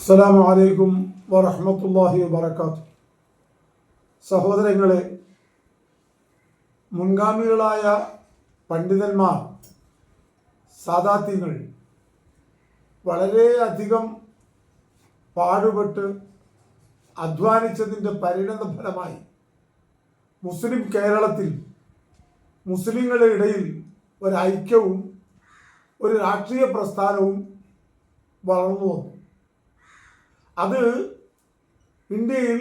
അസ്സലാമു അലൈക്കും വറഹ്മത്തുള്ളാഹി വബറകാത്ത് സഹോദരങ്ങളെ മുൻഗാമികളായ പണ്ഡിതന്മാർ സാദാത്യങ്ങൾ വളരെയധികം പാടുപെട്ട് അധ്വാനിച്ചതിന്റെ പരിണത ഫലമായി മുസ്ലിം കേരളത്തിൽ മുസ്ലിങ്ങളുടെ ഇടയിൽ ഒരു ഐക്യവും ഒരു രാഷ്ട്രീയ പ്രസ്ഥാനവും വളർന്നു വന്നു. അത് ഇന്ത്യയിൽ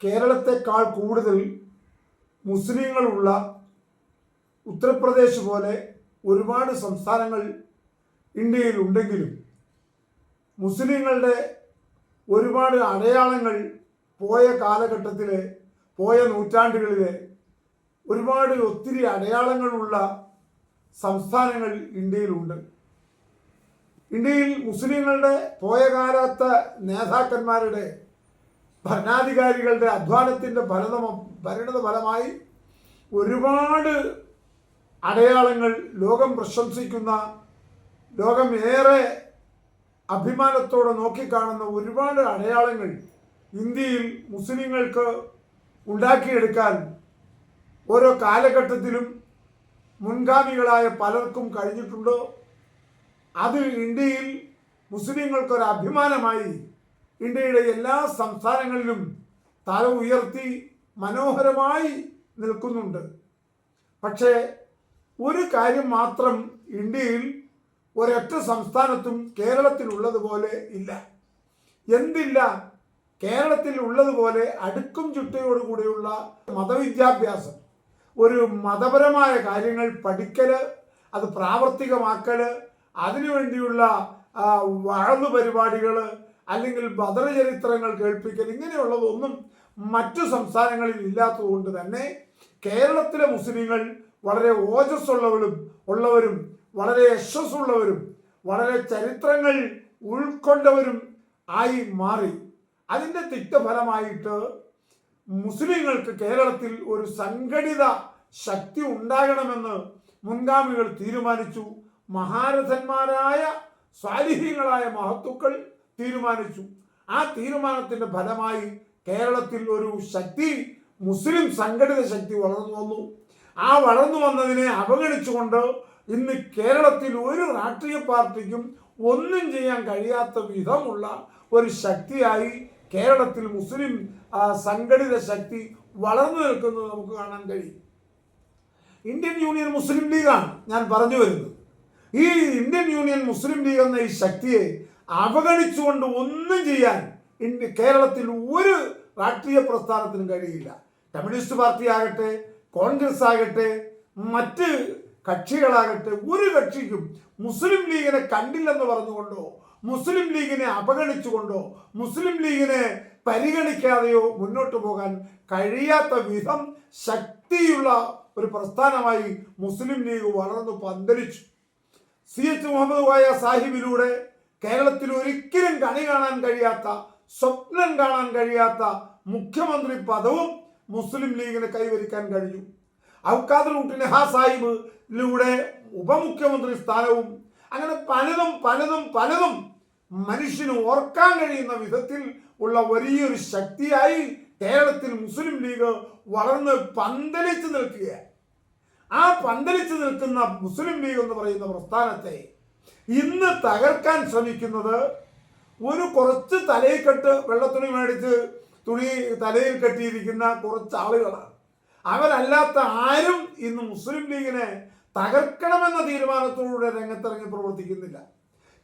കേരളത്തെക്കാൾ കൂടുതൽ മുസ്ലിങ്ങളുള്ള ഉത്തർപ്രദേശ് പോലെ ഒരുപാട് സംസ്ഥാനങ്ങൾ ഇന്ത്യയിൽ ഉണ്ടെങ്കിലും മുസ്ലിങ്ങളുടെ ഒരുപാട് അടയാളങ്ങൾ പോയ കാലഘട്ടത്തിലെ പോയ നൂറ്റാണ്ടുകളിലെ ഒരുപാട് ഒത്തിരി അടയാളങ്ങളുള്ള സംസ്ഥാനങ്ങൾ ഇന്ത്യയിലുണ്ട്. ഇന്ത്യയിൽ മുസ്ലിങ്ങളുടെ പോയ കാലത്തെ നേതാക്കന്മാരുടെ ഭരണാധികാരികളുടെ അധ്വാനത്തിന്റെ ഫലതമ പരിണത ഫലമായി ഒരുപാട് അടയാളങ്ങൾ ലോകം പ്രശംസിക്കുന്ന ലോകം ഏറെ അഭിമാനത്തോടെ നോക്കിക്കാണുന്ന ഒരുപാട് അടയാളങ്ങൾ ഇന്ത്യയിൽ മുസ്ലിങ്ങൾക്ക് ഉണ്ടാക്കിയെടുക്കാൻ ഓരോ കാലഘട്ടത്തിലും മുൻഗാമികളായ പലർക്കും കഴിഞ്ഞിട്ടുണ്ടോ? അത് ഇന്ത്യയിൽ മുസ്ലിങ്ങൾക്കൊരു അഭിമാനമായി ഇന്ത്യയുടെ എല്ലാ സംസ്ഥാനങ്ങളിലും തല ഉയർത്തി മനോഹരമായി നിൽക്കുന്നുണ്ട്. പക്ഷേ ഒരു കാര്യം മാത്രം ഇന്ത്യയിൽ ഒരൊറ്റ സംസ്ഥാനത്തും കേരളത്തിൽ ഉള്ളതുപോലെ ഇല്ല. എന്തില്ല? കേരളത്തിൽ ഉള്ളതുപോലെ അടുക്കും ചുട്ടയോടുകൂടിയുള്ള മതവിദ്യാഭ്യാസം ഒരു മതപരമായ കാര്യങ്ങൾ പഠിക്കൽ അത് പ്രാവർത്തികമാക്കൽ അതിനുവേണ്ടിയുള്ള വഴന്നു പരിപാടികൾ അല്ലെങ്കിൽ ഭദ്രചരിത്രങ്ങൾ കേൾപ്പിക്കൽ ഇങ്ങനെയുള്ളതൊന്നും മറ്റു സംസ്ഥാനങ്ങളിൽ ഇല്ലാത്തതുകൊണ്ട് തന്നെ കേരളത്തിലെ മുസ്ലിങ്ങൾ വളരെ ഓജസ്സുള്ളവരും ഉള്ളവരും വളരെ യശസ്സുള്ളവരും വളരെ ചരിത്രങ്ങൾ ഉൾക്കൊണ്ടവരും ആയി മാറി. അതിന്റെ തിക്തഫലമായിട്ട് മുസ്ലിങ്ങൾക്ക് കേരളത്തിൽ ഒരു സംഘടിത ശക്തി ഉണ്ടാകണമെന്ന് മുൻഗാമികൾ തീരുമാനിച്ചു. മഹാരഥന്മാരായ സ്വാലിഹീങ്ങളായ മഹത്തുക്കൾ തീരുമാനിച്ചു. ആ തീരുമാനത്തിന്റെ ഫലമായി കേരളത്തിൽ ഒരു ശക്തി മുസ്ലിം സംഘടിത ശക്തി വളർന്നു വന്നു. ആ വളർന്നു വന്നതിനെ അവഗണിച്ചുകൊണ്ട് ഇന്ന് കേരളത്തിൽ ഒരു രാഷ്ട്രീയ പാർട്ടിക്കും ഒന്നും ചെയ്യാൻ കഴിയാത്ത വിധമുള്ള ഒരു ശക്തിയായി കേരളത്തിൽ മുസ്ലിം സംഘടിത ശക്തി വളർന്നു നിൽക്കുന്നത് നമുക്ക് കാണാൻ കഴിയും. ഇന്ത്യൻ യൂണിയൻ മുസ്ലിം ലീഗാണ് ഞാൻ പറഞ്ഞു വരുന്നത്. ഈ ഇന്ത്യൻ യൂണിയൻ മുസ്ലിം ലീഗ് എന്ന ഈ ശക്തിയെ അവഗണിച്ചുകൊണ്ട് ഒന്നും ചെയ്യാൻ കേരളത്തിൽ ഒരു രാഷ്ട്രീയ പ്രസ്ഥാനത്തിനും കഴിയില്ല. കമ്മ്യൂണിസ്റ്റ് പാർട്ടി ആകട്ടെ കോൺഗ്രസ് ആകട്ടെ മറ്റ് കക്ഷികളാകട്ടെ ഒരു കക്ഷിക്കും മുസ്ലിം ലീഗിനെ കണ്ടില്ലെന്ന് പറഞ്ഞുകൊണ്ടോ മുസ്ലിം ലീഗിനെ അവഗണിച്ചുകൊണ്ടോ മുസ്ലിം ലീഗിനെ പരിഗണിക്കാതെയോ മുന്നോട്ട് പോകാൻ കഴിയാത്ത വിധം ശക്തിയുള്ള ഒരു പ്രസ്ഥാനമായി മുസ്ലിം ലീഗ് വളർന്നു പന്തലിച്ചു. സി എച്ച് മുഹമ്മദ് കോയ സാഹിബിലൂടെ കേരളത്തിൽ ഒരിക്കലും കണി കാണാൻ കഴിയാത്ത സ്വപ്നം കാണാൻ കഴിയാത്ത മുഖ്യമന്ത്രി പദവും മുസ്ലിം ലീഗിന് കൈവരിക്കാൻ കഴിഞ്ഞു. ഔക്കാദ് റൂട്ടിന് ഹാ സാഹിബിലൂടെ ഉപമുഖ്യമന്ത്രി സ്ഥാനവും അങ്ങനെ പലതും പലതും പലതും മനുഷ്യന് ഓർക്കാൻ കഴിയുന്ന വിധത്തിൽ ഉള്ള വലിയൊരു ശക്തിയായി കേരളത്തിൽ മുസ്ലിം ലീഗ് വളർന്ന് പന്തലിച്ചു നിൽക്കുകയാണ്. ആ പന്തലിച്ച് നിൽക്കുന്ന മുസ്ലിം ലീഗ് എന്ന് പറയുന്ന പ്രസ്ഥാനത്തെ ഇന്ന് തകർക്കാൻ ശ്രമിക്കുന്നത് ഒരു കുറച്ച് തലയിൽ കെട്ട് വെള്ളത്തുണി മേടിച്ച് തുണി തലയിൽ കെട്ടിയിരിക്കുന്ന കുറച്ച് ആളുകളാണ്. അവരല്ലാത്ത ആരും ഇന്ന് മുസ്ലിം ലീഗിനെ തകർക്കണമെന്ന തീരുമാനത്തോടുകൂടെ രംഗത്തിറങ്ങി പ്രവർത്തിക്കുന്നില്ല.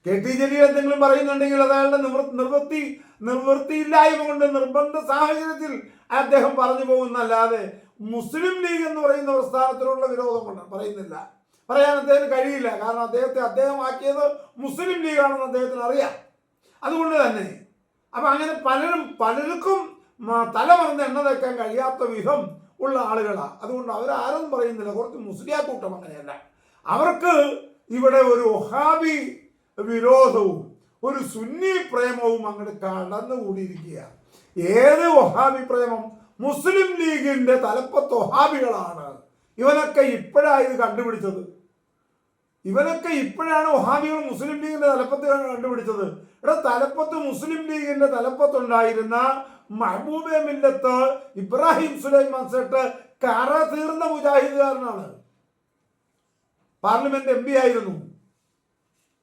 കെ ടി ജലീൽ എന്തെങ്കിലും പറയുന്നുണ്ടെങ്കിൽ അത് നിവൃ നിവൃത്തി നിവൃത്തിയില്ലായ്മ കൊണ്ട് നിർബന്ധ സാഹചര്യത്തിൽ അദ്ദേഹം പറഞ്ഞു പോകുന്നല്ലാതെ മുസ്ലിം ലീഗ് എന്ന് പറയുന്ന പ്രസ്ഥാനത്തിനുള്ള വിരോധം കൊണ്ട് പറയുന്നില്ല. പറയാൻ അദ്ദേഹത്തിന് കഴിയില്ല. കാരണം അദ്ദേഹത്തെ അദ്ദേഹം ആക്കിയത് മുസ്ലിം ലീഗാണെന്ന് അദ്ദേഹത്തിന് അറിയാം. അതുകൊണ്ട് തന്നെ അപ്പൊ അങ്ങനെ പലരും പലർക്കും തലമറന്ന് തല മറന്ന് എണ്ണ തേക്കാൻ കഴിയാത്ത വിധം ഉള്ള ആളുകളാണ് അതുകൊണ്ട് അവരാരും പറയുന്നില്ല. കുറച്ച് മുസ്ലിം കൂട്ടം അങ്ങനെയല്ല. അവർക്ക് ഇവിടെ ഒരു ഒഹാബി വിരോധവും ഒരു സുന്നി പ്രേമവും അങ്ങോട്ട് കടന്നുകൂടിയിരിക്കുക ഏത് ഒഹാബി പ്രേമം? മുസ്ലിം ലീഗിന്റെ തലപ്പത്ത് ഒഹാബികളാണ് ഇവനൊക്കെ ഇപ്പോഴാണ് ഇത് കണ്ടുപിടിച്ചത്. ഇവനൊക്കെ ഇപ്പോഴാണ് ഒഹാബികൾ മുസ്ലിം ലീഗിന്റെ തലപ്പത്ത് കണ്ടുപിടിച്ചത്. ഇവിടെ തലപ്പത്ത് മുസ്ലിം ലീഗിന്റെ തലപ്പത്തുണ്ടായിരുന്ന മഹബൂബെ മില്ലത്ത് ഇബ്രാഹിം സുലൈമാൻ സെട്ട് കറ തീർന്ന മുജാഹിദുകാരനാണ്. പാർലമെന്റ് എം പി ആയിരുന്നു.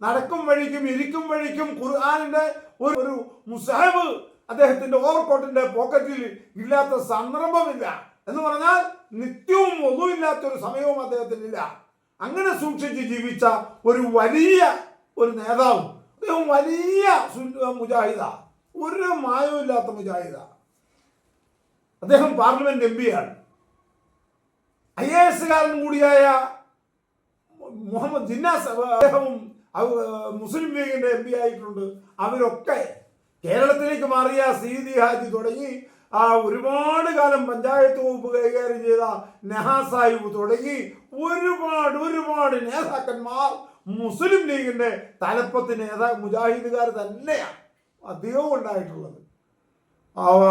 നടക്കും വഴിക്കും ഇരിക്കും വഴിക്കും ഖുർആാനിന്റെ ഒരു ഒരു അദ്ദേഹത്തിന്റെ ഓവർകോട്ടിന്റെ പോക്കറ്റിൽ ഇല്ലാത്ത സന്ദർഭമില്ല. എന്ന് പറഞ്ഞാൽ നിത്യവും ഒന്നുമില്ലാത്ത ഒരു സമയവും അദ്ദേഹത്തിനില്ല. അങ്ങനെ സൂക്ഷിച്ച് ജീവിച്ച ഒരു വലിയ ഒരു നേതാവ് അദ്ദേഹം വലിയ മുജാഹിദ. ഒരു മായവും ഇല്ലാത്ത മുജാഹിദ. അദ്ദേഹം പാർലമെന്റ് എം പിയാണ് ഐ എ എസുകാരൻ കൂടിയായ മുഹമ്മദ് ജിന്നാസ് അദ്ദേഹവും മുസ്ലിം ലീഗിന്റെ എം പി ആയിട്ടുണ്ട്. അവരൊക്കെ കേരളത്തിലേക്ക് മാറിയ സീതി ഹാജി തുടങ്ങി. ആ ഒരുപാട് കാലം പഞ്ചായത്ത് വകുപ്പ് കൈകാര്യം ചെയ്ത നെഹാ സാഹിബ് തുടങ്ങി. ഒരുപാട് ഒരുപാട് നേതാക്കന്മാർ മുസ്ലിം ലീഗിന്റെ തലപ്പത്ത് നേതാ മുജാഹിദുകാർ തന്നെയാണ് അധികവും ഉണ്ടായിട്ടുള്ളത്.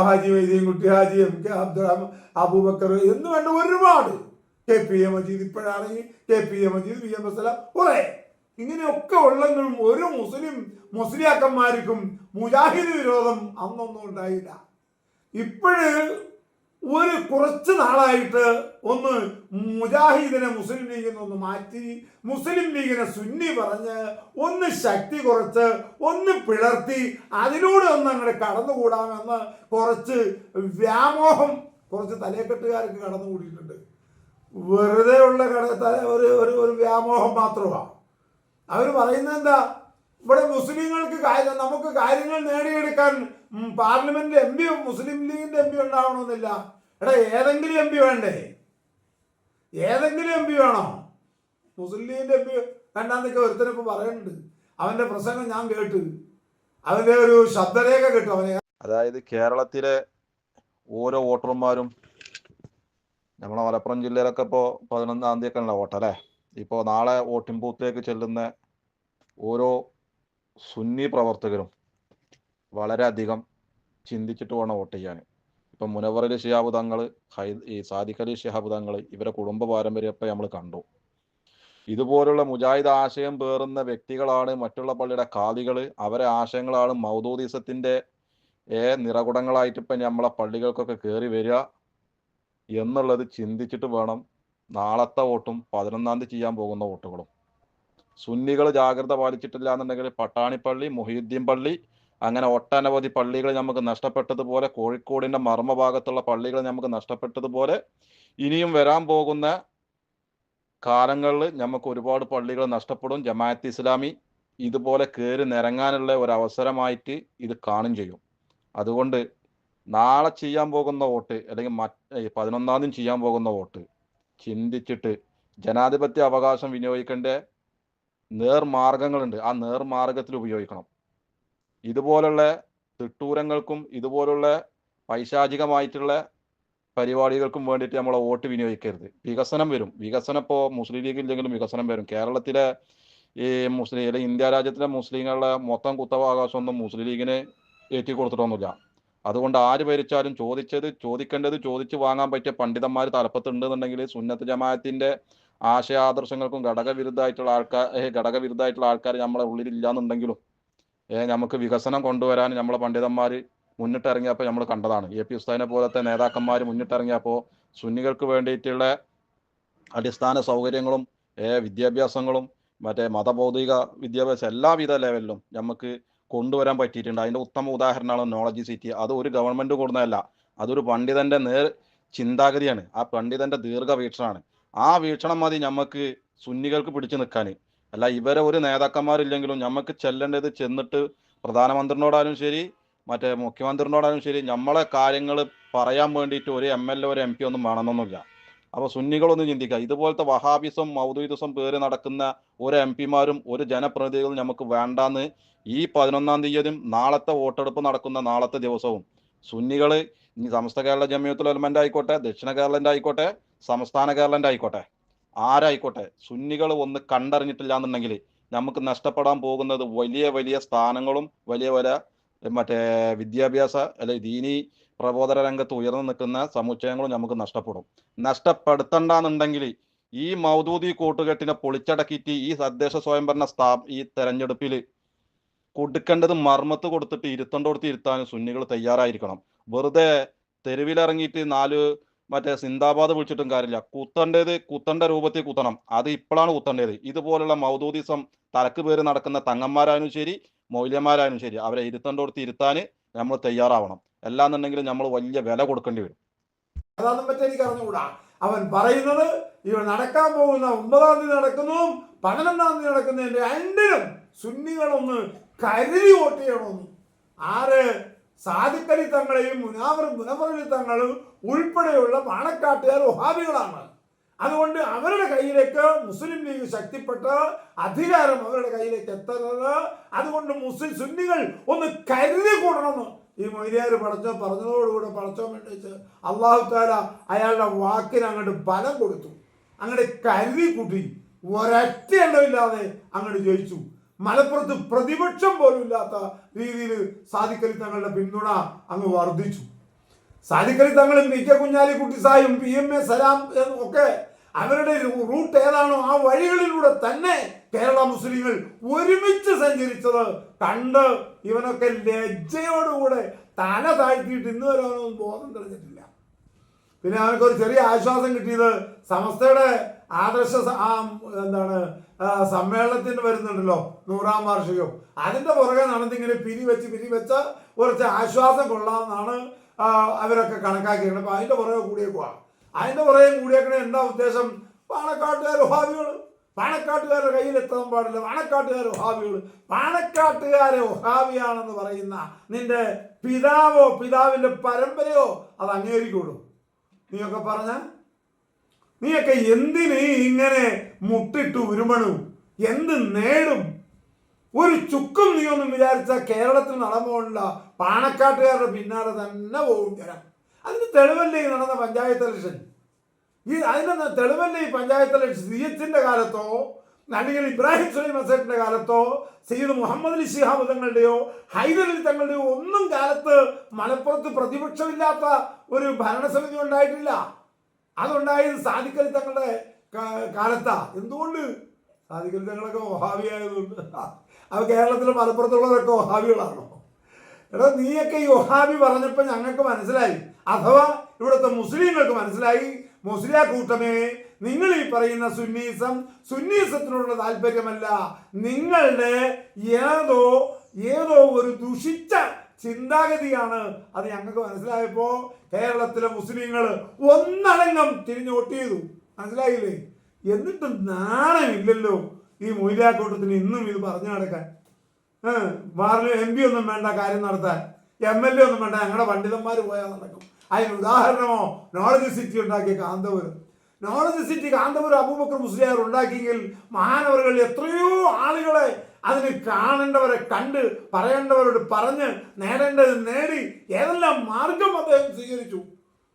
ഹാജി വൈദ്യൻകുട്ടി ഹാജി എം കെ അബ്ദുറഹ്മാൻ അബൂബക്കർ എന്ന് വേണ്ട ഒരുപാട്. കെ പി എ മജീദ് ഇപ്പോഴാണെങ്കിൽ K P A Majeed V M S എല്ലാം കുറെ. ഇങ്ങനെയൊക്കെ ഉള്ളെങ്കിലും ഒരു മുസ്ലിം മുസ്ലിയാക്കന്മാർക്കും മുജാഹിദ് വിരോധം അന്നൊന്നും ഉണ്ടായില്ല. ഇപ്പോഴ് ഒരു കുറച്ച് നാളായിട്ട് ഒന്ന് മുജാഹിദിനെ മുസ്ലിം ലീഗിൽ നിന്ന് മാറ്റി മുസ്ലിം ലീഗിനെ സുന്നി പറഞ്ഞ് ഒന്ന് ശക്തി കുറച്ച് ഒന്ന് പിളർത്തി അതിലൂടെ ഒന്ന് അങ്ങോട്ട് കടന്നുകൂടാമെന്ന് കുറച്ച് വ്യാമോഹം കുറച്ച് തലയെക്കെട്ടുകാർക്ക് കടന്നുകൂടിയിട്ടുണ്ട്. വെറുതെ ഉള്ള കട ഒരു ഒരു വ്യാമോഹം മാത്രമാണ് അവർ പറയുന്നത് എന്താ? ഇവിടെ മുസ്ലിങ്ങൾക്ക് കാര്യം നമുക്ക് കാര്യങ്ങൾ നേടിയെടുക്കാൻ പാർലമെന്റ് പാർലമെന്റിൽ എം പി മുസ്ലിം ലീഗിന്റെ എം പി ഉണ്ടാവണമെന്നില്ല. എടാ ഏതെങ്കിലും എം പി വേണ്ടേ? ഏതെങ്കിലും എം പി വേണോ? മുസ്ലിം ലീഗിന്റെ എം പി വേണ്ടാന്നൊക്കെ ഒരുത്തനിപ്പോ പറയുന്നുണ്ട്. അവന്റെ പ്രസംഗം ഞാൻ കേട്ടു. അവന്റെ ഒരു ശബ്ദരേഖ കേട്ടു അവനെ. അതായത് കേരളത്തിലെ ഓരോ വോട്ടർമാരും നമ്മളെ മലപ്പുറം ജില്ലയിലൊക്കെ ഇപ്പോൾ പതിനൊന്നാം തീയതി ഒക്കെ വോട്ടല്ലേ ഇപ്പോൾ നാളെ വോട്ടിംഗ് ബൂത്തിലേക്ക് ചെല്ലുന്ന ഓരോ സുന്നി പ്രവർത്തകരും വളരെയധികം ചിന്തിച്ചിട്ട് വേണം വോട്ട് ചെയ്യാൻ. ഇപ്പം മുനവർ അലി ഷിഹാബ് തങ്ങൾ ഹൈ ഈ സാദിഖ് അലി ഷിഹാബ് തങ്ങൾ ഇവരെ കുടുംബ പാരമ്പര്യം ഇപ്പം നമ്മൾ കണ്ടു. ഇതുപോലുള്ള മുജാഹിദ് ആശയം പേറുന്ന വ്യക്തികളാണ് മറ്റുള്ള പള്ളിയുടെ കാതികൾ അവരെ ആശയങ്ങളാണ് മൗദൂദിസത്തിന്റെ ഏ നിറകുടങ്ങളായിട്ട് ഇപ്പം നമ്മളെ പള്ളികൾക്കൊക്കെ കയറി വരിക എന്നുള്ളത് ചിന്തിച്ചിട്ട് വേണം നാളത്തെ വോട്ടും പതിനൊന്നാം തീയതി ചെയ്യാൻ പോകുന്ന വോട്ടുകളും. സുന്നികൾ ജാഗ്രത പാലിച്ചിട്ടില്ല എന്നുണ്ടെങ്കിൽ പട്ടാണിപ്പള്ളി മൊഹീദ്ദീൻ പള്ളി അങ്ങനെ ഒട്ടനവധി പള്ളികൾ നമുക്ക് നഷ്ടപ്പെട്ടതുപോലെ കോഴിക്കോടിന്റെ മർമ്മഭാഗത്തുള്ള പള്ളികൾ നമുക്ക് നഷ്ടപ്പെട്ടതുപോലെ ഇനിയും വരാൻ പോകുന്ന കാലങ്ങളിൽ നമുക്ക് ഒരുപാട് പള്ളികൾ നഷ്ടപ്പെടും. ജമാഅത്ത് ഇസ്ലാമി ഇതുപോലെ കയറി നിരങ്ങാനുള്ള ഒരു അവസരമായിട്ട് ഇത് കാണും ചെയ്യും. അതുകൊണ്ട് നാളെ ചെയ്യാൻ പോകുന്ന വോട്ട് അല്ലെങ്കിൽ പതിനൊന്നാം തീയതി ചെയ്യാൻ പോകുന്ന വോട്ട് ചിന്തിച്ചിട്ട് ജനാധിപത്യ അവകാശം വിനിയോഗിക്കേണ്ട നേർമാർഗങ്ങളുണ്ട്. ആ നേർമാർഗത്തിൽ ഉപയോഗിക്കണം. ഇതുപോലുള്ള തിട്ടൂരങ്ങൾക്കും ഇതുപോലുള്ള പൈശാചികമായിട്ടുള്ള പരിപാടികൾക്കും വേണ്ടിയിട്ട് നമ്മൾ വോട്ട് വിനിയോഗിക്കരുത്. വികസനം വരും. വികസനം ഇപ്പോൾ മുസ്ലിം ലീഗ് ഇല്ലെങ്കിലും വികസനം വരും. കേരളത്തിലെ ഈ മുസ്ലിം അല്ലെങ്കിൽ ഇന്ത്യ രാജ്യത്തിലെ മുസ്ലിങ്ങളുടെ മൊത്തം കുത്തവാകാശമൊന്നും മുസ്ലിം ലീഗിന് ഏറ്റി കൊടുത്തിട്ടൊന്നുമില്ല അതുകൊണ്ട് ആര് ഭരിച്ചാലും ചോദിച്ചത് ചോദിക്കേണ്ടത് ചോദിച്ച് വാങ്ങാൻ പറ്റിയ പണ്ഡിതന്മാർ തലപ്പത്തുണ്ടെന്നുണ്ടെങ്കിൽ സുന്നത്ത് ജമാഅത്തിന്റെ ആശയാദർശങ്ങൾക്കും ഘടകവിരുദ്ധമായിട്ടുള്ള ആൾക്കാർ ഘടകവിരുദ്ധമായിട്ടുള്ള ആൾക്കാർ നമ്മളെ ഉള്ളിൽ ഇല്ലാന്നുണ്ടെങ്കിലും നമുക്ക് വികസനം കൊണ്ടുവരാൻ നമ്മളെ പണ്ഡിതന്മാർ മുന്നിട്ടിറങ്ങിയപ്പോൾ നമ്മൾ കണ്ടതാണ്. എ. പി. ഉസ്താദിനെ പോലത്തെ നേതാക്കന്മാർ മുന്നിട്ടിറങ്ങിയപ്പോൾ സുന്നികൾക്ക് വേണ്ടിയിട്ടുള്ള അടിസ്ഥാന സൗകര്യങ്ങളും വിദ്യാഭ്യാസങ്ങളും മറ്റേ മതബൗദ്ധിക വിദ്യാഭ്യാസം എല്ലാവിധ ലെവലിലും നമുക്ക് കൊണ്ടുവരാൻ പറ്റിയിട്ടുണ്ട്. അതിന്റെ ഉത്തമ ഉദാഹരണമാണ് നോളജ് സിറ്റി. അത് ഒരു ഗവൺമെന്റ് കൊടുക്കുന്നതല്ല അതൊരു പണ്ഡിതന്റെ നേർ ചിന്താഗതിയാണ്. ആ പണ്ഡിതന്റെ ദീർഘവീക്ഷണമാണ്. ആ വീക്ഷണം മതി നമുക്ക് സുന്നികൾക്ക് പിടിച്ചു നിൽക്കാൻ അല്ല ഇവരെ ഒരു നേതാക്കന്മാരില്ലെങ്കിലും നമുക്ക് ചെല്ലേണ്ടത് ചെന്നിട്ട് പ്രധാനമന്ത്രിനോടാലും ശരി മറ്റേ മുഖ്യമന്ത്രിനോടാലും ശരി നമ്മളെ കാര്യങ്ങൾ പറയാൻ വേണ്ടിയിട്ട് ഒരു എം എൽ എ ഒരു എം പി ഒന്നും വേണമെന്നൊന്നുമില്ല. അപ്പോൾ സുന്നികളൊന്നും ചിന്തിക്കുക. ഇതുപോലത്തെ വഹാബിസം മൗദൂദിസം പേര് നടക്കുന്ന ഒരു എം പിമാരും ഒരു ജനപ്രതിനിധികളും നമുക്ക് വേണ്ടാന്ന് ഈ പതിനൊന്നാം തീയതിയും നാളത്തെ വോട്ടെടുപ്പ് നടക്കുന്ന നാളത്തെ ദിവസവും. സുന്നികൾ സമസ്ത കേരള ജമിയത്തുൽ ഉലമന്റെ ആയിക്കോട്ടെ ദക്ഷിണ കേരളന്റെ ആയിക്കോട്ടെ സംസ്ഥാന ഗവൺമെന്റ് ആയിക്കോട്ടെ ആരായിക്കോട്ടെ സുന്നികൾ ഒന്ന് കണ്ടറിഞ്ഞിട്ടില്ല എന്നുണ്ടെങ്കിൽ നമുക്ക് നഷ്ടപ്പെടാൻ പോകുന്നത് വലിയ വലിയ സ്ഥാനങ്ങളും വലിയ വലിയ മറ്റേ വിദ്യാഭ്യാസ അല്ലെ ദീനി പ്രബോധന രംഗത്ത് ഉയർന്നു നിൽക്കുന്ന സമുച്ചയങ്ങളും നമുക്ക് നഷ്ടപ്പെടും. നഷ്ടപ്പെടുത്തണ്ടെന്നുണ്ടെങ്കിൽ ഈ മൗദൂദി കൂട്ടുകെട്ടിനെ പൊളിച്ചടക്കിയിട്ട് ഈ തദ്ദേശ സ്വയംഭരണ സ്ഥാ ഈ തെരഞ്ഞെടുപ്പിൽ കൊടുക്കേണ്ടത് മർമ്മത്ത് കൊടുത്തിട്ട് ഇരുത്തണ്ടോടത്ത് ഇരുത്താൻ സുന്നികൾ തയ്യാറായിരിക്കണം. വെറുതെ തെരുവിലിറങ്ങിയിട്ട് നാല് മറ്റേ സിന്ദാബാദ് വിളിച്ചിട്ടും കാര്യമില്ല. കുത്തണ്ടേത് കുത്തണ്ട രൂപത്തിൽ കുത്തണം. അത് ഇപ്പോഴാണ് കുത്തണ്ടേത്. ഇതുപോലുള്ള മൗദൂദിസം തലക്ക് പേര് നടക്കുന്ന തങ്ങന്മാരായാലും ശരി മൗല്യന്മാരായാലും ശരി അവരെ ഇരുത്തണ്ടോടത്ത് ഇരുത്താൻ നമ്മൾ തയ്യാറാവണം. അല്ലാന്നുണ്ടെങ്കിൽ നമ്മൾ വലിയ വില കൊടുക്കേണ്ടി വരും. അവൻ പറയുന്നത് ഇവൻ നടക്കാൻ പോകുന്ന ഒമ്പതാം തീയതി നടക്കുന്നതും പതിനൊന്നാം തീയതി നടക്കുന്നതിന്റെ രണ്ടിനും സുന്നികളൊന്ന് കരുതി വോട്ട് ചെയ്യണമെന്ന്. ആര്? സാദിക്കലി തങ്ങളെയും മുനാവർ മുനവറലി തങ്ങളും ഉൾപ്പെടെയുള്ള പാണക്കാട്ടുകാർ വഹാബികളാണ്. അതുകൊണ്ട് അവരുടെ കയ്യിലേക്ക് മുസ്ലിം ലീഗ് ശക്തിപ്പെട്ട് അധികാരം അവരുടെ കയ്യിലേക്ക് എത്തുന്നത് അതുകൊണ്ട് മുസ്ലിം സുന്നികൾ ഒന്ന് കരുതി കൂടണമെന്ന് ഈ മൊയ്ലിയാർ പടച്ചോ പറഞ്ഞതോടുകൂടെ പടച്ചോ വേണ്ടിച്ച് അള്ളാഹു താല അയാളുടെ വാക്കിന് അങ്ങോട്ട് ബലം കൊടുത്തു. അങ്ങോട്ട് കരുതി കൂട്ടി. ഒരൊറ്റ എണ്ണമില്ലാതെ അങ്ങോട്ട് ജയിച്ചു. മലപ്പുറത്ത് പ്രതിപക്ഷം പോലും ഇല്ലാത്ത രീതിയിൽ സാദിക്കലി തങ്ങളുടെ പിന്തുണ അങ്ങ് വർദ്ധിച്ചു. സാദിക്കലി തങ്ങളും പി കെ കുഞ്ഞാലിക്കുട്ടി സായും പി എം എ സലാം ഒക്കെ അവരുടെ റൂട്ട് ഏതാണോ ആ വഴികളിലൂടെ തന്നെ കേരള മുസ്ലിങ്ങൾ ഒരുമിച്ച് സഞ്ചരിച്ചത് കണ്ട് ഇവനൊക്കെ ലജ്ജയോടുകൂടെ തല താഴ്ത്തിയിട്ട് ഇന്ന് വരെ ബോധം തെളിഞ്ഞിട്ടില്ല. പിന്നെ അവനൊക്കെ ഒരു ചെറിയ ആശ്വാസം കിട്ടിയത് സമസ്തയുടെ ആദർശ എന്താണ് സമ്മേളനത്തിന് വരുന്നുണ്ടല്ലോ നൂറാം വാർഷികം. അതിന്റെ പുറകെ നടന്നിങ്ങനെ പിരിവെച്ച് പിരിവെച്ച് കുറച്ച് ആശ്വാസം കൊള്ളാമെന്നാണ് അവരൊക്കെ കണക്കാക്കിയത് അപ്പൊ അതിന്റെ പുറകെ കൂടിയേക്കുവാണ് അതിന്റെ പുറകെ കൂടിയേക്കണ എന്താ ഉദ്ദേശം? പാണക്കാട്ടുകാർ ഒഹാബികൾ പാണക്കാട്ടുകാരുടെ കയ്യിൽ എത്താൻ പാടില്ല. പാണക്കാട്ടുകാർ ഒഹാബികൾ പാണക്കാട്ടുകാരെ ഒഹാബിയാണെന്ന് പറയുന്ന നിന്റെ പിതാവോ പിതാവിന്റെ പരമ്പരയോ അത് അംഗീകരിക്കുള്ളൂ. നീയൊക്കെ പറഞ്ഞ? നീയൊക്കെ എന്തിന് ഇങ്ങനെ മുട്ടിട്ട് ഉരുമണു? എന്ത് നേടും? ഒരു ചുക്കും നീ ഒന്നും വിചാരിച്ച കേരളത്തിൽ നടന്നുകൊണ്ട പാണക്കാട്ടുകാരുടെ പിന്നാലെ തന്നെ പോകും ജനം. അതിന് തെളിവല്ലേ നടന്ന പഞ്ചായത്ത് ഇലക്ഷൻ? ഈ അതിന്റെ തെളിവല്ലേ ഈ പഞ്ചായത്ത് ഇലക്ഷൻ? സി എച്ചിന്റെ കാലത്തോ അല്ലെങ്കിൽ ഇബ്രാഹിം സുലൈം അസേറ്റിന്റെ കാലത്തോ സയ്യിദ് മുഹമ്മദ് അലി ശിഹാബ് തങ്ങളുടെയോ ഹൈദരലി തങ്ങളുടെയോ ഒന്നും കാലത്ത് മലപ്പുറത്ത് പ്രതിപക്ഷമില്ലാത്ത ഒരു ഭരണസമിതി ഉണ്ടായിട്ടില്ല. അതുണ്ടായത് സാധിക്കൽ തങ്ങളുടെ കാലത്താ. എന്തുകൊണ്ട്? സാധിക്കൽ തങ്ങളൊക്കെ ഒഹാബിയായതുകൊണ്ട് അത് കേരളത്തിലെ മലപ്പുറത്തുള്ളവരൊക്കെ ഒഹാബികളാണോ എടാ നീയൊക്കെ ഈ ഒഹാബി പറഞ്ഞപ്പോൾ ഞങ്ങൾക്ക് മനസ്സിലായി. അഥവാ ഇവിടുത്തെ മുസ്ലിങ്ങൾക്ക് മനസ്സിലായി. മുസ്ലിം കൂട്ടമേ നിങ്ങൾ ഈ പറയുന്ന സുന്നീസം സുന്നീസത്തിനുള്ള താല്പര്യമല്ല. നിങ്ങളുടെ ഏതോ ഏതോ ഒരു ദുഷിച്ച ചിന്താഗതിയാണ്. അത് ഞങ്ങൾക്ക് മനസ്സിലായപ്പോൾ കേരളത്തിലെ മുസ്ലിങ്ങൾ ഒന്നടങ്കം തിരിഞ്ഞു വോട്ട് ചെയ്തു. മനസ്സിലായില്ലേ? എന്നിട്ടും നാണമില്ലല്ലോ ഈ മൊയ്ലാക്കൂട്ടത്തിന് ഇന്നും ഇത് പറഞ്ഞു നടക്കാൻ. വാർഡ് എം പി ഒന്നും വേണ്ട കാര്യം നടത്താൻ. എം എൽ എ ഒന്നും വേണ്ട ഞങ്ങളുടെ പണ്ഡിതന്മാർ പോയാൽ നടക്കും. അതിന് ഉദാഹരണമോ നോളജ് സിറ്റി ഉണ്ടാക്കിയ കാന്തപുരം. നോളജ് സിറ്റി കാന്തപുരം അബൂബക്കർ മുസ്ലിയാർ ഉണ്ടാക്കിയെങ്കിൽ മഹാനവറുകളിൽ എത്രയോ ആളുകളെ അതിന് കാണേണ്ടവരെ കണ്ട് പറയേണ്ടവരോട് പറഞ്ഞ് നേടേണ്ടത് നേടി ഏതെല്ലാം മാർഗം അദ്ദേഹം സ്വീകരിച്ചു?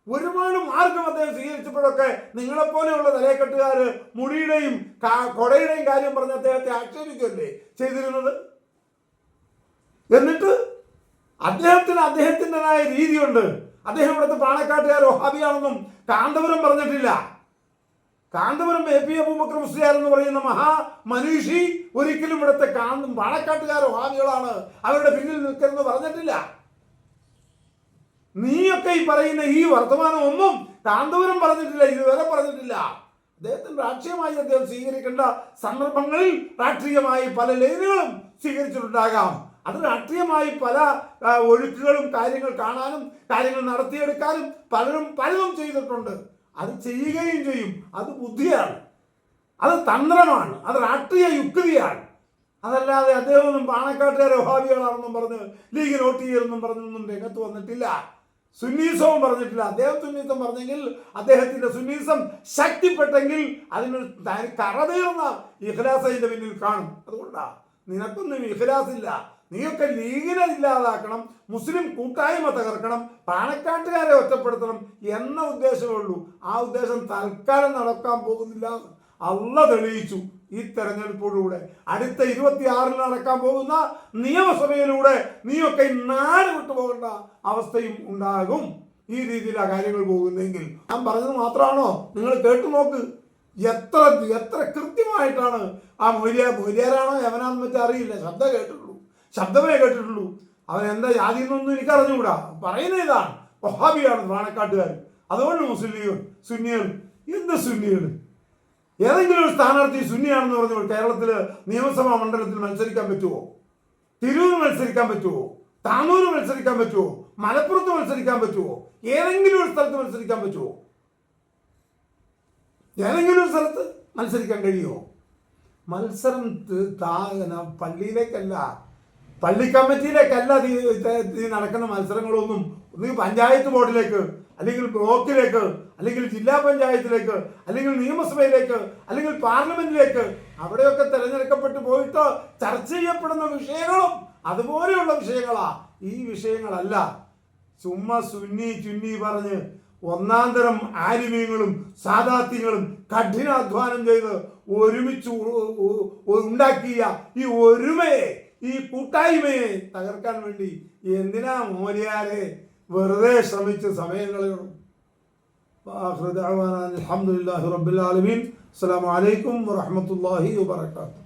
ഒരുപാട് മാർഗം അദ്ദേഹം സ്വീകരിച്ചപ്പോഴൊക്കെ നിങ്ങളെപ്പോലെയുള്ള നിലയക്കെട്ടുകാർ മുടിയുടെയും കൊടയുടെയും കാര്യം പറഞ്ഞ് അദ്ദേഹത്തെ ആക്ഷേപിക്കുകയല്ലേ ചെയ്തിരുന്നത്? എന്നിട്ട് അദ്ദേഹത്തിന് അദ്ദേഹത്തിന്റെതായ രീതിയുണ്ട്. അദ്ദേഹം ഇവിടുത്തെ പാണക്കാട്ടുകാർ ഒഹാബിയാണെന്നും കാന്തപുരം പറഞ്ഞിട്ടില്ല. കാന്തപുരം എ പി അബൂബക്കർ മുസ്ലിയാർ എന്ന് പറയുന്ന മഹാ മനീഷി ഒരിക്കലും ഇവിടുത്തെ കാന്തും പാണക്കാട്ടുകാരോ ഹാമികളാണ് അവരുടെ പിന്നിൽ നിൽക്കരുതെന്ന് പറഞ്ഞിട്ടില്ല. നീയൊക്കെ ഈ പറയുന്ന ഈ വർത്തമാനം ഒന്നും കാന്തപുരം പറഞ്ഞിട്ടില്ല ഇതുവരെ പറഞ്ഞിട്ടില്ല. അദ്ദേഹത്തിന് രാഷ്ട്രീയമായി അദ്ദേഹം സ്വീകരിക്കേണ്ട സന്ദർഭങ്ങളിൽ രാഷ്ട്രീയമായി പല ലൈനുകളും സ്വീകരിച്ചിട്ടുണ്ടാകാം. അത് രാഷ്ട്രീയമായി പല ഒഴുക്കുകളും കാര്യങ്ങൾ കാണാനും കാര്യങ്ങൾ നടത്തിയെടുക്കാനും പലരും പലതും ചെയ്തിട്ടുണ്ട്. അത് ചെയ്യുകയും ചെയ്യും. അത് ബുദ്ധിയാണ്. അത് തന്ത്രമാണ്. അത് രാഷ്ട്രീയ യുക്തിയാണ്. അതല്ലാതെ അദ്ദേഹമൊന്നും പാണക്കാട്ടുകാരെ ഒഹാബികളാണെന്നും പറഞ്ഞ് ലീഗ് നോട്ട് ചെയ്യലെന്നും പറഞ്ഞൊന്നും രംഗത്ത് വന്നിട്ടില്ല. സുന്നീസവും പറഞ്ഞിട്ടില്ല. അദ്ദേഹം സുന്നീസം പറഞ്ഞെങ്കിൽ അദ്ദേഹത്തിന്റെ സുന്നീസം ശക്തിപ്പെട്ടെങ്കിൽ അതിനൊരു കറതീർന്ന ഇഖ്ലാസ് അതിന്റെ പിന്നിൽ കാണും. അതുകൊണ്ടാണ് നിനക്കൊന്നും ഇഖ്ലാസ് ഇല്ല നീയൊക്കെ ലീഗിനെ ഇല്ലാതാക്കണം മുസ്ലിം കൂട്ടായ്മ തകർക്കണം പാണക്കാട്ടുകാരെ ഒറ്റപ്പെടുത്തണം എന്ന ഉദ്ദേശമേ ഉള്ളൂ. ആ ഉദ്ദേശം തൽക്കാലം നടക്കാൻ പോകുന്നില്ല. അല്ല തെളിയിച്ചു ഈ തെരഞ്ഞെടുപ്പോടുകൂടെ. അടുത്ത ഇരുപത്തിയാറിൽ നടക്കാൻ പോകുന്ന നിയമസഭയിലൂടെ നീയൊക്കെ വിട്ടു പോകേണ്ട അവസ്ഥയും ഉണ്ടാകും. ഈ രീതിയിലാണ് കാര്യങ്ങൾ പോകുന്നെങ്കിൽ ഞാൻ പറഞ്ഞത് മാത്രമാണോ? നിങ്ങൾ കേട്ടു നോക്ക്. എത്ര എത്ര കൃത്യമായിട്ടാണ് ആ മൊയ്ലിയ മൊയ്ലിയാരാണോ യവനാന്ന് വെച്ചാൽ അറിയില്ല. ശബ്ദം കേട്ടിട്ടുള്ളൂ. ശബ്ദമേ കേട്ടിട്ടുള്ളൂ. അവൻ എന്താ ജാതി എന്നൊന്നും എനിക്ക് അറിഞ്ഞുകൂടാ പറയുന്ന ഇതാണ്. വഹാബിയാണ് വാണക്കാട്ടുകാർ അതുകൊണ്ട് മുസ്ലിം സുന്നികൾ. എന്ത് സുന്നികൾ? ഏതെങ്കിലും ഒരു സ്ഥാനാർത്ഥി സുന്നിയാണെന്ന് പറഞ്ഞു കേരളത്തിൽ നിയമസഭാ മണ്ഡലത്തിൽ മത്സരിക്കാൻ പറ്റുമോ തിരൂർ മത്സരിക്കാൻ പറ്റുമോ താനൂർ മത്സരിക്കാൻ പറ്റുമോ മലപ്പുറത്ത് മത്സരിക്കാൻ പറ്റുമോ ഏതെങ്കിലും ഒരു സ്ഥലത്ത് മത്സരിക്കാൻ പറ്റുമോ ഏതെങ്കിലും ഒരു സ്ഥലത്ത് മത്സരിക്കാൻ കഴിയുമോ മത്സരം പള്ളിയിലേക്കല്ല. പള്ളി കമ്മിറ്റിയിലേക്കല്ല ഈ നടക്കുന്ന മത്സരങ്ങളൊന്നും. ഒന്നുകിൽ പഞ്ചായത്ത് ബോർഡിലേക്ക് അല്ലെങ്കിൽ ബ്ലോക്കിലേക്ക് അല്ലെങ്കിൽ ജില്ലാ പഞ്ചായത്തിലേക്ക് അല്ലെങ്കിൽ നിയമസഭയിലേക്ക് അല്ലെങ്കിൽ പാർലമെന്റിലേക്ക്. അവിടെയൊക്കെ തിരഞ്ഞെടുക്കപ്പെട്ട് പോയിട്ട് ചർച്ച ചെയ്യപ്പെടുന്ന വിഷയങ്ങളും അതുപോലെയുള്ള വിഷയങ്ങളാ. ഈ വിഷയങ്ങളല്ല. ചുമ്മാ സുന്നി ചുന്നി പറഞ്ഞ് ഒന്നാം തരം ആരിമീങ്ങളും സാദാത്യങ്ങളും കഠിനാധ്വാനം ചെയ്ത് ഒരുമിച്ച് ഉണ്ടാക്കിയ ഈ ഒരുമയെ ഈ കൂട്ടായ്മയെ തകർക്കാൻ വേണ്ടി എന്തിനാ മോലിയാരെ വെറുതെ ശ്രമിച്ച് സമയം കളയണം? അലഹമുല്ലാഹി അസ്സലാമു അലൈക്കും വറഹ്മത്തുള്ളാഹി വബറകാതുഹു.